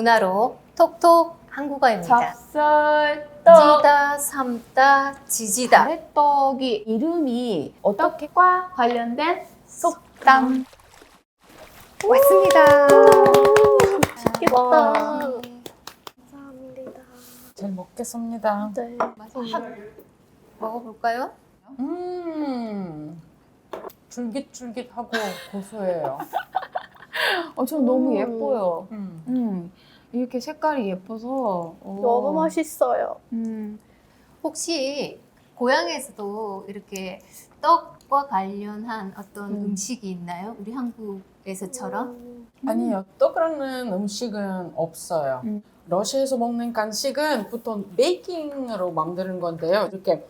문화로 톡톡 한국어입니다. 찹쌀 떡. 찌다, 삶다, 지지다. 가래떡이 이름이 어떻게과 관련된 속담. 왔습니다. 맛있겠다. 와. 감사합니다. 잘 먹겠습니다. 네. 먹어볼까요? 음, 쫄깃쫄깃하고 고소해요. 어, 전 너무 음. 예뻐요. 음. 음, 이렇게 색깔이 예뻐서. 어. 너무 맛있어요. 음. 혹시 고향에서도 이렇게 떡과 관련한 어떤 음. 음. 식이 있나요? 우리 한국에서처럼? 음, 아니요, 떡이라는 음식은 없어요. 음. 러시아에서 먹는 간식은 보통 베이킹으로 만드는 건데요. 이렇게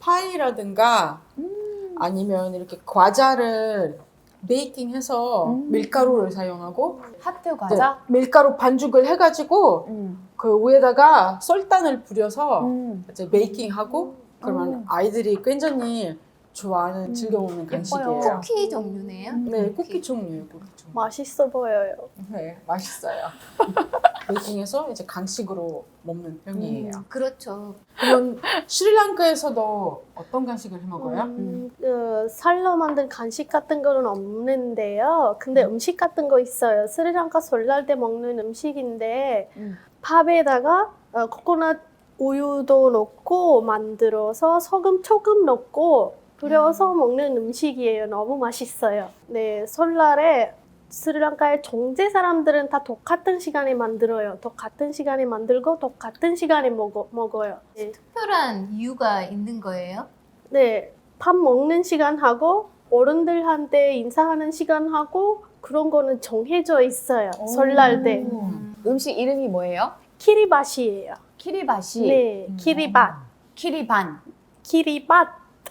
파이라든가 음. 아니면 이렇게 과자를 베이킹해서 음. 밀가루를 사용하고 하트 과자? 네, 밀가루 반죽을 해가지고 음. 그 위에다가 설탕을 뿌려서 음. 이제 베이킹하고 그러면 음. 아이들이 굉장히 좋아하는 음. 즐겨 먹는 간식이에요. 쿠키 종류네요. 음. 네, 쿠키 종류예요, 쿠키 종류. 맛있어 보여요. 네, 맛있어요. 베이킹해서 이제 간식으로 먹는 편이에요. 음, 그렇죠. 그럼 스리랑카에서도 어떤 간식을 해 먹어요? 음, 그 살로 만든 간식 같은 거는 없는데요. 근데 음 식 같은 거 있어요. 스리랑카 설날 때 먹는 음식인데 음. 밥에다가 어, 코코넛 우유도 넣고 만들어서 소금 조금 넣고 뿌려서 먹는 음식이에요. 너무 맛있어요. 네, 설날에 스리랑카의 종제 사람들은 다 똑같은 시간에 만들어요. 똑같은 시간에 만들고 똑같은 시간에 먹어, 먹어요. 네. 특별한 이유가 있는 거예요? 네, 밥 먹는 시간하고 어른들한테 인사하는 시간하고 그런 거는 정해져 있어요. 설날 때. 음. 음식 이름이 뭐예요? 키리밭이에요. 키리바시. 네, 음. 키리밭. 키리반. 키리밭.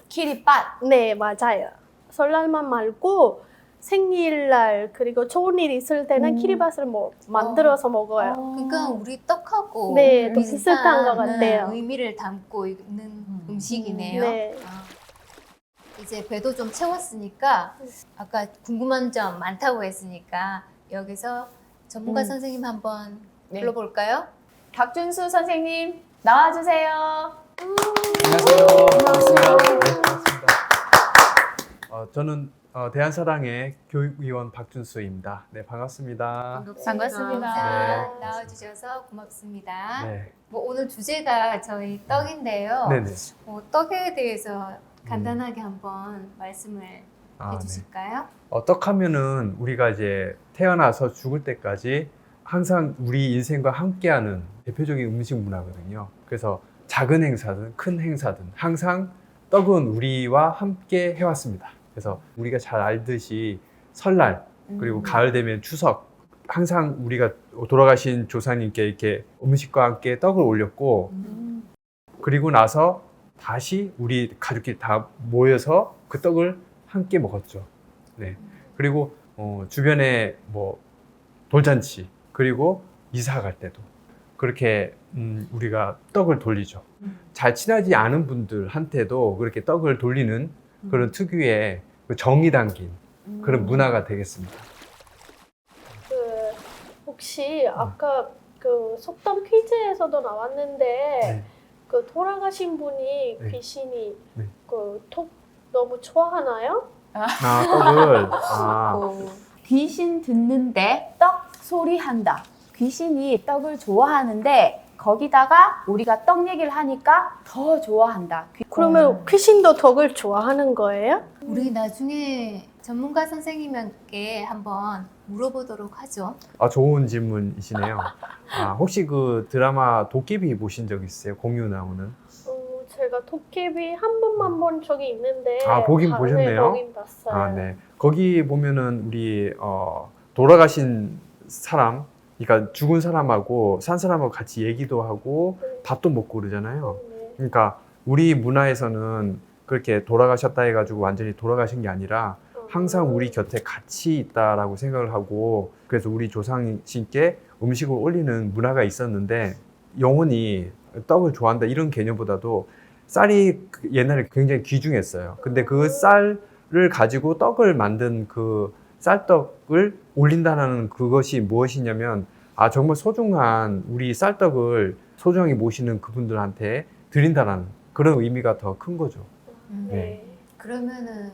키리밭. 네, 맞아요. 설날만 말고 생일날 그리고 좋은 일 있을 때는 음. 키리밭을 뭐 만들어서 먹어요. 그러니까 우리 떡하고 네, 또 비슷한 것 같아요. 음, 의미를 담고 있는 음. 음식이네요. 네. 아, 이제 배도 좀 채웠으니까 아까 궁금한 점 많다고 했으니까 여기서 전문가 음. 선생님 한번 네. 불러볼까요? 박준수 선생님 나와주세요. 안녕하세요. 반갑습니다. 네, 반갑습니다. 어, 저는 어, 대한사랑의 교육위원 박준수입니다. 네, 반갑습니다. 반갑습니다. 네. 나와주셔서 고맙습니다. 네, 뭐 오늘 주제가 저희 떡인데요. 네네. 어, 떡에 대해서 간단하게 한번 말씀을 아, 네. 해주실까요? 어, 떡하면은 우리가 이제 태어나서 죽을 때까지 항상 우리 인생과 함께하는 대표적인 음식 문화거든요. 그래서 작은 행사든 큰 행사든 항상 떡은 우리와 함께 해왔습니다. 그래서 우리가 잘 알듯이 설날 그리고 음. 가을 되면 추석 항상 우리가 돌아가신 조상님께 이렇게 음식과 함께 떡을 올렸고 음. 그리고 나서 다시 우리 가족끼리 다 모여서 그 떡을 함께 먹었죠. 네. 그리고 어, 주변에 뭐 돌잔치 그리고 이사 갈 때도 그렇게 음, 우리가 떡을 돌리죠. 음. 잘 친하지 않은 분들한테도 그렇게 떡을 돌리는 그런 특유의 그 정이 담긴 음. 그런 문화가 되겠습니다. 그 혹시 아까 그 속담 퀴즈에서도 나왔는데 네. 그 돌아가신 분이 네. 귀신이 네. 그톡 너무 좋아하나요? 아, 떡을 아, 오, 귀신 듣는데 떡 소리 한다. 귀신이 떡을 좋아하는데 거기다가 우리가 떡 얘기를 하니까 더 좋아한다. 귀- 그러면 어. 귀신도 덕을 좋아하는 거예요? 우리 나중에 전문가 선생님께 한번 물어보도록 하죠. 아, 좋은 질문이시네요. 아, 혹시 그 드라마 도깨비 보신 적 있어요? 공유 나오는? 어, 제가 도깨비 한 번만 본 적이 있는데 아, 보긴 다- 보셨네요? 네, 보긴 봤어요. 아, 네. 거기 보면은 우리 어, 돌아가신 사람, 그러니까 죽은 사람하고 산 사람하고 같이 얘기도 하고 밥도 먹고 그러잖아요. 네. 그러니까 우리 문화에서는 그렇게 돌아가셨다 해가지고 완전히 돌아가신 게 아니라 항상 우리 곁에 같이 있다라고 생각을 하고 그래서 우리 조상신께 음식을 올리는 문화가 있었는데 영혼이 떡을 좋아한다 이런 개념보다도 쌀이 그 옛날에 굉장히 귀중했어요. 근데 그 쌀을 가지고 떡을 만든 그 쌀떡을 올린다는 그것이 무엇이냐면 아 정말 소중한 우리 쌀떡을 소중하게 모시는 그분들한테 드린다는 그런 의미가 더 큰 거죠. 음. 네. 그러면은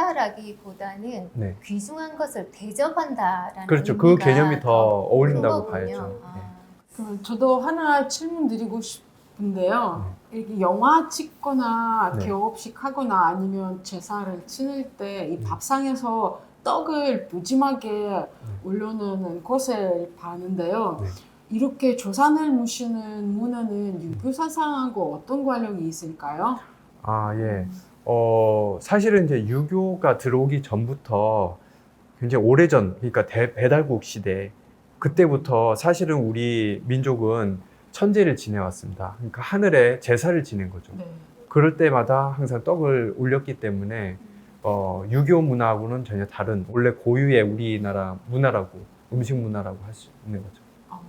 좋아했다라기보다는 네. 귀중한 것을 대접한다라는 그렇죠. 그 개념이 더 어울린다고 거군요. 봐야죠. 아. 네. 저도 하나 질문 드리고 싶 은데요. 이렇게 영화 찍거나 네. 개업식 하거나 아니면 제사를 지낼 때이 음. 밥상에서 떡을 무짐하게 올려놓는 것을 봤는데요. 네. 이렇게 조상을 모시는 문화는 유교 사상하고 어떤 관련이 있을까요? 아 예. 어 사실은 이제 유교가 들어오기 전부터 굉장히 오래전 그러니까 대, 배달국 시대 그때부터 사실은 우리 민족은 천재를 지내왔습니다. 그러니까 하늘에 제사를 지낸 거죠. 네. 그럴 때마다 항상 떡을 올렸기 때문에 어, 유교 문화하고는 전혀 다른 원래 고유의 우리나라 문화라고 음식 문화라고 할 수 있는 거죠. 어,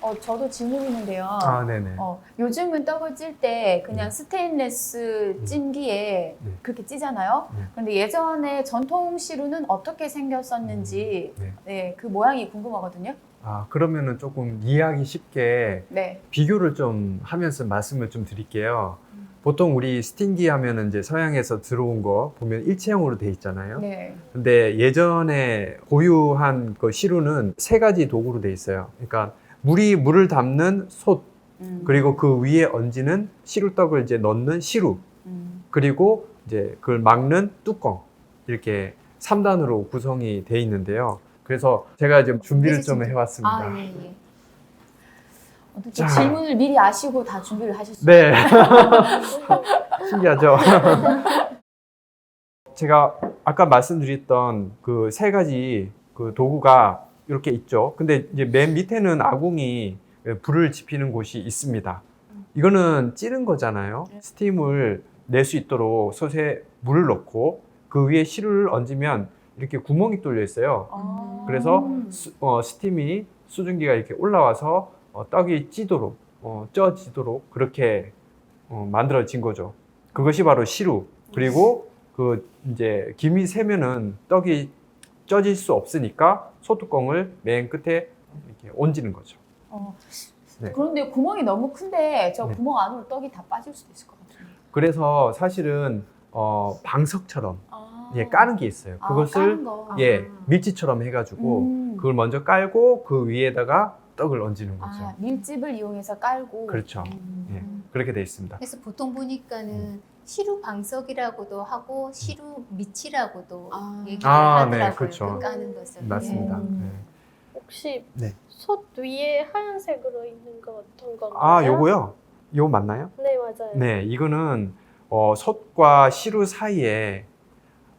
어, 저도 질문 있는데요. 아 네네. 어, 요즘은 떡을 찔 때 그냥 네. 스테인레스 찜기에 네. 그렇게 찌잖아요. 네. 그런데 예전에 전통 시루는 어떻게 생겼었는지 네. 네, 그 모양이 궁금하거든요. 아 그러면은 조금 이해하기 쉽게 네. 비교를 좀 하면서 말씀을 좀 드릴게요. 보통 우리 스팅기 하면은 이제 서양에서 들어온 거 보면 일체형으로 돼 있잖아요. 네. 근데 예전에 고유한 그 시루는 세 가지 도구로 돼 있어요. 그러니까 물이 물을 담는 솥 음. 그리고 그 위에 얹는 시루떡을 이제 넣는 시루 음. 그리고 이제 그걸 막는 뚜껑 이렇게 3단으로 구성이 돼 있는데요. 그래서 제가 지금 준비를 좀 해왔습니다. 아, 예, 예. 어떻게 자. 질문을 미리 아시고 다 준비를 하셨어요? 네. 신기하죠? 제가 아까 말씀드렸던 그 세 가지 그 도구가 이렇게 있죠. 근데 이제 맨 밑에는 아궁이 불을 지피는 곳이 있습니다. 이거는 찌른 거잖아요. 스팀을 낼 수 있도록 솥에 물을 넣고 그 위에 시루를 얹으면 이렇게 구멍이 뚫려 있어요. 아. 그래서 음. 수, 어, 스팀이 수증기가 이렇게 올라와서 어, 떡이 찌도록 어, 쪄지도록 그렇게 어, 만들어진 거죠. 그것이 바로 시루. 그리고 그 이제 김이 새면은 떡이 쪄질 수 없으니까 소뚜껑을 맨 끝에 이렇게 얹는 거죠. 어. 네. 그런데 구멍이 너무 큰데 저 네. 구멍 안으로 떡이 다 빠질 수도 있을 것 같아요. 그래서 사실은 어, 방석처럼 아. 예, 까는 게 있어요. 아, 그것을 까는 거. 예 밀지처럼 해가지고 음. 그걸 먼저 깔고 그 위에다가 떡을 얹는 거죠. 아, 밀집을 이용해서 깔고. 그렇죠. 음. 예, 그렇게 돼 있습니다. 그래서 보통 보니까는 시루 방석이라고도 하고 시루 밑이라고도 아. 얘기를 아, 네, 하더라고요. 그렇죠. 그 까는 것을. 맞습니다. 음. 네. 혹시 네. 솥 위에 하얀색으로 있는 거 어떤 건가요? 아, 요거요? 요거 맞나요? 네 맞아요. 네, 이거는 어, 솥과 시루 사이에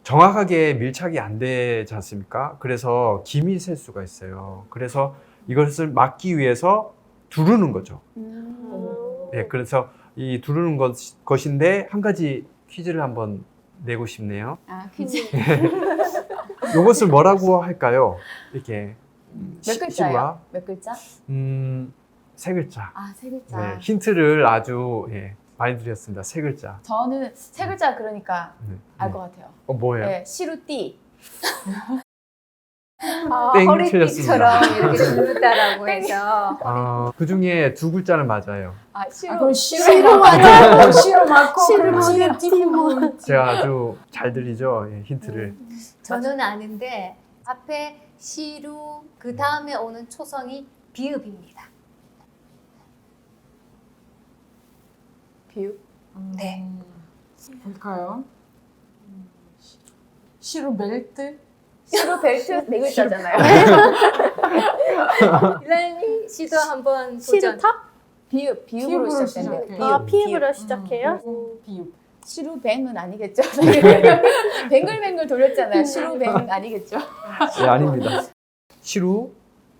정확하게 밀착이 안 되지 않습니까? 그래서 김이 셀 수가 있어요. 그래서 이것을 막기 위해서 두르는 거죠. 음. 네, 그래서 이 두르는 것, 것인데 한 가지 퀴즈를 한번 내고 싶네요. 아, 퀴즈. 이것을 뭐라고 할까요? 이렇게 음, 몇? 시루와 몇 글자? 음, 세 글자. 아, 세 글자. 네, 힌트를 아주 예, 많이 드렸습니다. 세 글자. 저는 세 글자 그러니까 네. 알 네. 것 같아요. 어, 뭐예요? 네, 시루띠. 아, 땡 허리띠처럼 이렇게 누르다라고 해서 아, 그 중에 두 글자는 맞아요. 아, 시루. 아, 그럼 시로 맞아. 시로 맞고 시로 그럼. 띠고 제가 아주 잘 들리죠? 예, 힌트를. 저는 아는데 앞에 시루 그 다음에 오는 초성이 비읍입니다. 비읍. 네. 볼까요? 시로 멜트? 시루 벨트 네 글자잖아요. 일란이 씨도 한번 도전. 시루탑? 비읍, 비읍으로 시작해요. 아 비읍. 피읍으로 시작해요? 음, 비읍. 시루뱅은 아니겠죠? 뱅글뱅글 돌렸잖아요. 시루뱅 아니겠죠? 예, 아닙니다. 시루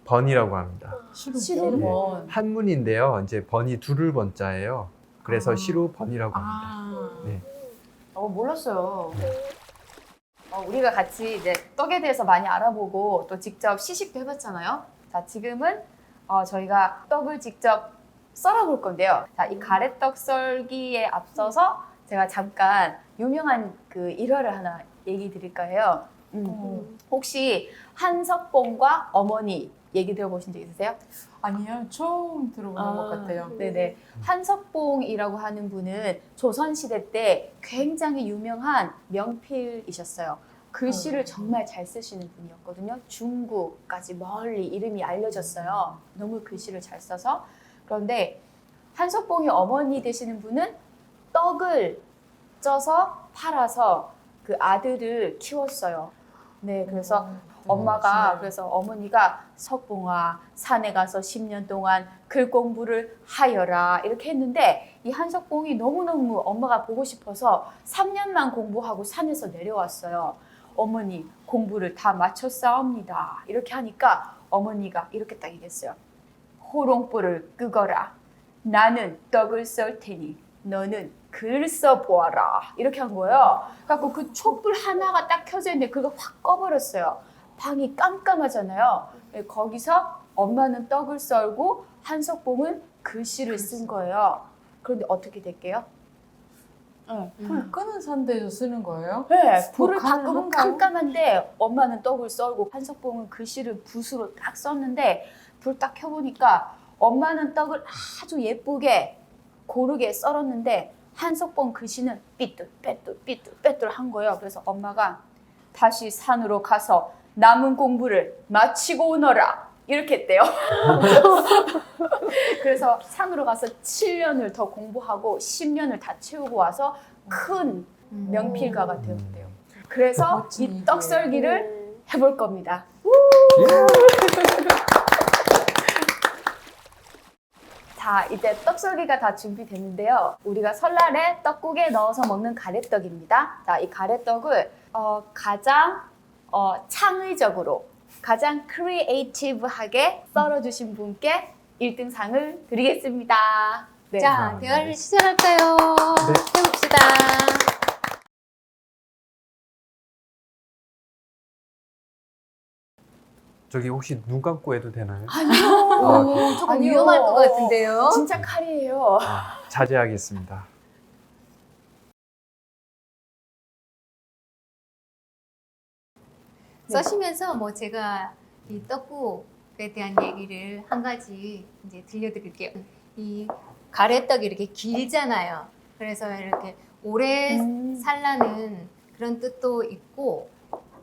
번이라고 합니다. 시로 시루 번. 한문인데요. 이제 번이 두를 번자예요. 그래서 아. 시루 번이라고 합니다. 아. 네. 어, 몰랐어요. 어, 우리가 같이 이제 떡에 대해서 많이 알아보고 또 직접 시식도 해봤잖아요. 자, 지금은 어, 저희가 떡을 직접 썰어볼 건데요. 자, 이 가래떡 썰기에 앞서서 제가 잠깐 유명한 그 일화를 하나 얘기 드릴까 해요. 음. 어. 혹시 한석봉과 어머니 얘기 들어보신 적 있으세요? 아니요, 처음 들어보는 아. 것 같아요. 네네. 한석봉이라고 하는 분은 조선시대 때 굉장히 유명한 명필이셨어요. 글씨를 정말 잘 쓰시는 분이었거든요. 중국까지 멀리 이름이 알려졌어요. 너무 글씨를 잘 써서. 그런데 한석봉이 어머니 되시는 분은 떡을 쪄서 팔아서 그 아들을 키웠어요. 네, 그래서 엄마가 그래서 어머니가 석봉아 산에 가서 10년 동안 글 공부를 하여라 이렇게 했는데 이 한석봉이 너무너무 엄마가 보고 싶어서 3년만 공부하고 산에서 내려왔어요. 어머니 공부를 다 마쳤사옵니다. 이렇게 하니까 어머니가 이렇게 딱 얘기했어요. 호롱불을 끄거라. 나는 떡을 썰 테니 너는 글 써보아라. 이렇게 한 거예요. 그래갖고 그 촛불 하나가 딱 켜져 있는데 그거 확 꺼버렸어요. 방이 깜깜하잖아요. 예, 거기서 엄마는 떡을 썰고 한석봉은 글씨를 쓴 거예요. 그런데 어떻게 될게요? 네. 불 끄는 산대에서 쓰는 거예요? 네, 불을 다 가능한가요? 끄고 깜깜한데 엄마는 떡을 썰고 한석봉은 글씨를 붓으로 딱 썼는데 불 딱 켜보니까 엄마는 떡을 아주 예쁘게 고르게 썰었는데 한석봉 글씨는 삐뚤 빼뚤 삐뚤 빼뚤 한 거예요. 그래서 엄마가 다시 산으로 가서 남은 공부를 마치고 오너라 이렇게 했대요. 그래서 산으로 가서 7년을 더 공부하고 10년을 다 채우고 와서 큰 명필가가 되었대요. 그래서 이. 떡썰기를 네. 해볼 겁니다. 자, 이제 떡썰기가 다 준비됐는데요. 우리가 설날에 떡국에 넣어서 먹는 가래떡입니다. 자, 이 가래떡을 어, 가장 어, 창의적으로, 가장 크리에이티브하게 썰어주신 분께 1등상을 드리겠습니다. 네. 자, 아, 대화를 네. 시작할까요? 네. 해봅시다. 저기 혹시 눈 감고 해도 되나요? 아니요. 아, 오, 조금 아니요. 위험할 것 같은데요. 진짜 칼이에요. 아, 자제하겠습니다. 써시면서 뭐 제가 이 떡국에 대한 얘기를 한 가지 이제 들려드릴게요. 이 가래떡이 이렇게 길잖아요. 그래서 이렇게 오래 음. 살라는 그런 뜻도 있고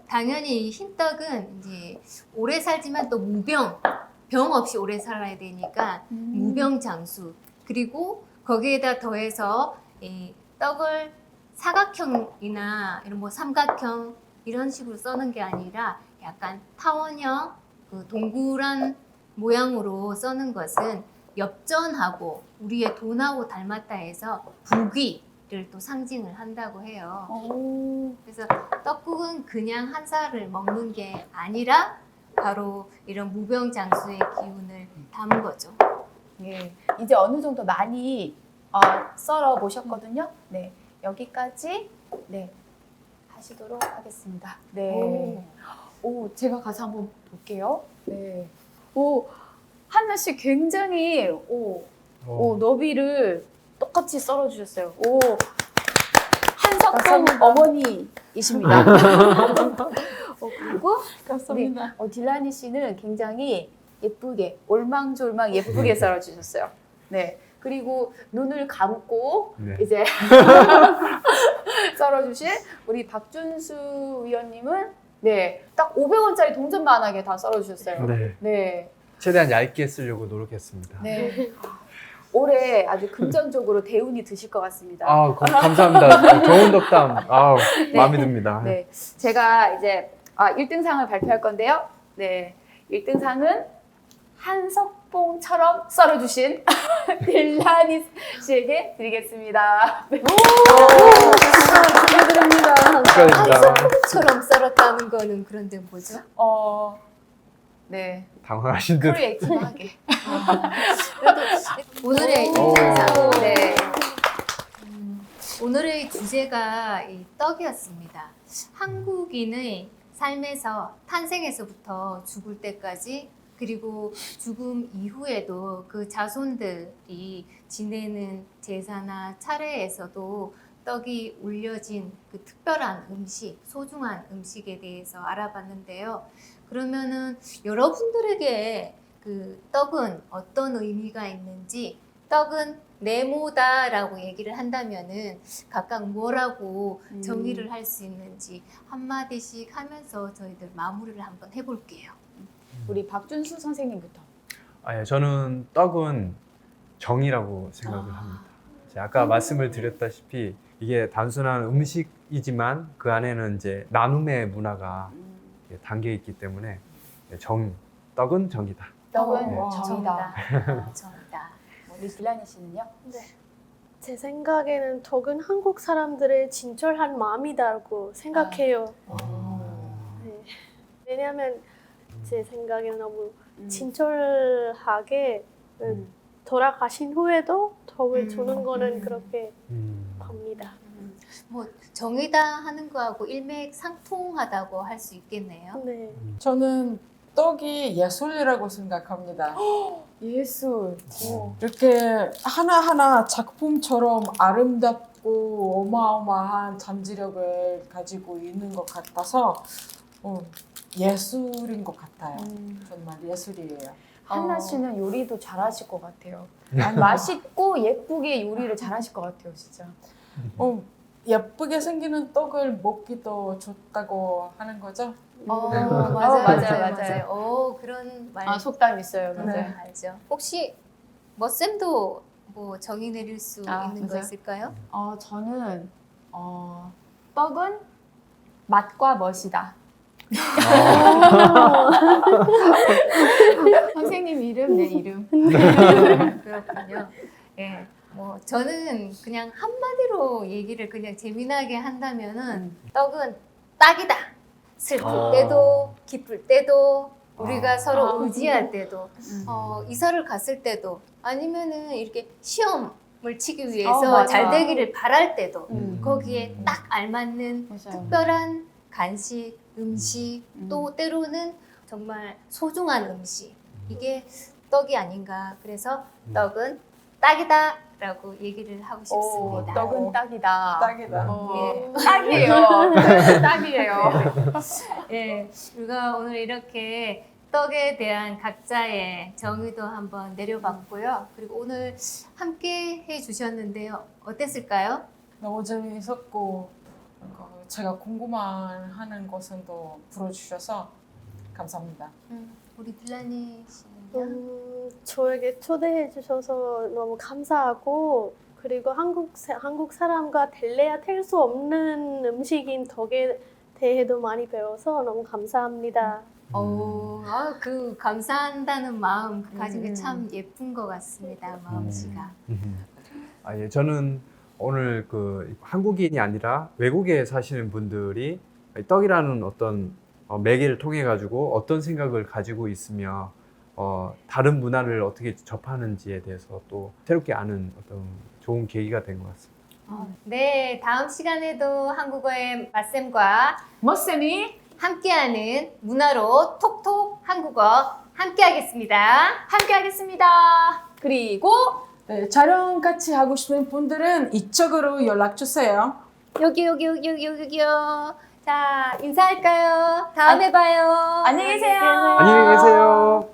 당연히 이 흰떡은 이제 오래 살지만 또 무병 병 없이 오래 살아야 되니까 음. 무병장수 그리고 거기에다 더해서 이 떡을 사각형이나 이런 뭐 삼각형 이런 식으로 써는 게 아니라 약간 타원형 그 동그란 모양으로 써는 것은 엽전하고 우리의 돈하고 닮았다 해서 부귀를 또 상징을 한다고 해요. 오. 그래서 떡국은 그냥 한 살을 먹는 게 아니라 바로 이런 무병장수의 기운을 담은 거죠. 예, 이제 어느 정도 많이 어, 썰어 보셨거든요. 네, 여기까지 네 하시도록 하겠습니다. 네, 오, 제가 가서 한번 볼게요. 네, 오 한나 씨 굉장히 오, 오 어, 너비를 똑같이 썰어 주셨어요. 오 한석동. 어머니이십니다. 어, 그리고 감사합니다. 어, 딜라니 씨는 굉장히 예쁘게 올망졸망 예쁘게 썰어 주셨어요. 네. 그리고 눈을 감고 네. 이제 썰어주신 우리 박준수 위원님은 네, 딱 500원짜리 동전만 하게 다 썰어주셨어요. 네. 네, 최대한 얇게 쓰려고 노력했습니다. 네. 올해 아주 금전적으로 대운이 드실 것 같습니다. 아, 고- 감사합니다. 좋은 덕담. 아, 마음에 듭니다. 네, 제가 이제 아, 1등상을 발표할 건데요. 네, 1등상은 한석 봉처럼 썰어주신 딜라니 씨에게 드리겠습니다. 네. 축하드립니다. 축하드립니다. 처럼 썰었다는 거는 그런데 뭐죠? 어, 네, 당황하신 듯. 오늘의 오. 일등상. 네. 음, 오늘의 주제가 이 떡이었습니다. 한국인의 삶에서 탄생에서부터 죽을 때까지 그리고 죽음 이후에도 그 자손들이 지내는 제사나 차례에서도 떡이 올려진 그 특별한 음식, 소중한 음식에 대해서 알아봤는데요. 그러면은 여러분들에게 그 떡은 어떤 의미가 있는지 떡은 네모다라고 얘기를 한다면은 각각 뭐라고 음. 정의를 할 수 있는지 한마디씩 하면서 저희들 마무리를 한번 해볼게요. 우리 박준수 선생님부터. 아, 예, 저는 떡은 정이라고 생각을 아. 합니다. 이제 아까 말씀을 드렸다시피 이게 단순한 음식이지만 그 안에는 이제 나눔의 문화가 이렇게 담겨 있기 때문에 정, 떡은 정이다. 떡은 어, 정이다. 정이다. 정이다. 우리 빌라니 씨는요? 네. 제 생각에는 덕은 한국 사람들의 진솔한 마음이다고 생각해요. 네. 왜냐하면 제 생각에는 너무 음. 진솔하게 음. 돌아가신 후에도 덕을 음, 주는 거는 음. 그렇게 음. 봅니다. 뭐 정이다 하는 거하고 일맥상통하다고 할 수 있겠네요. 네. 저는 떡이 예술이라고 생각합니다. 예술. 이렇게 하나하나 작품처럼 아름답고 어마어마한 잠재력을 가지고 있는 것 같아서 어, 예술인 것 같아요. 음. 정말 예술이에요. 한나 어. 씨는 요리도 잘하실 것 같아요. 맛있고 예쁘게 요리를 잘하실 것 같아요, 진짜. 어, 예쁘게 생기는 떡을 먹기도 좋다고 하는 거죠? 어, 네. 맞아요, 어, 맞아요, 맞아요, 맞아요. 어, 그런 말 아 속담 있어요, 네. 맞아요. 알죠. 혹시 머쌤도 뭐 정의 내릴 수 아, 있는 거 맞아요. 있을까요? 어 저는 어 떡은 맛과 멋이다. 선생님 이름 내 이름. 그렇군요. 예. 뭐 저는 그냥 한마디로 얘기를 그냥 재미나게 한다면은 떡은 딱이다. 슬플 아. 때도 기쁠 때도 우리가 아. 서로 아. 의지할 때도 어, 이사를 갔을 때도 아니면은 이렇게 시험을 치기 위해서 어, 맞아. 잘 되기를 바랄 때도 음. 거기에 딱 알맞는 맞아요. 특별한 간식, 음식, 음. 또 때로는 정말 소중한 음식. 이게 떡이 아닌가. 그래서 음. 떡은 딱이다 라고 얘기를 하고 오, 싶습니다. 떡은 딱이다. 딱이다. 어, 예. 딱이에요. 딱이에요. 예, 우리가 오늘 이렇게 떡에 대한 각자의 정의도 한번 내려봤고요. 그리고 오늘 함께 해주셨는데요. 어땠을까요? 너무 재미있었고 어, 제가 궁금한 하는 것은 또 불러주셔서 감사합니다. 음, 우리 딜라니 씨는요? 음, 저에게 초대해 주셔서 너무 감사하고 그리고 한국 사- 한국 사람과 델래야 텔수 없는 음식인 덕에 대해도 많이 배워서 너무 감사합니다. 어, 아, 그 감사한다는 마음 가지고 음. 참 예쁜 것 같습니다. 마음씨가. 아, 예, 저는 오늘 그 한국인이 아니라 외국에 사시는 분들이 떡이라는 어떤 어, 매개를 통해 가지고 어떤 생각을 가지고 있으며 어, 다른 문화를 어떻게 접하는지에 대해서 또 새롭게 아는 어떤 좋은 계기가 된 것 같습니다. 네, 다음 시간에도 한국어의 맛쌤과 머쌤이 함께하는 문화로 톡톡 한국어 함께하겠습니다. 함께하겠습니다. 그리고 네, 촬영 같이 하고 싶은 분들은 이쪽으로 연락 주세요. 여기 여기 여기 여기 여기요. 자 인사할까요? 다음에 봐요. 안녕히 계세요. 안녕히 계세요.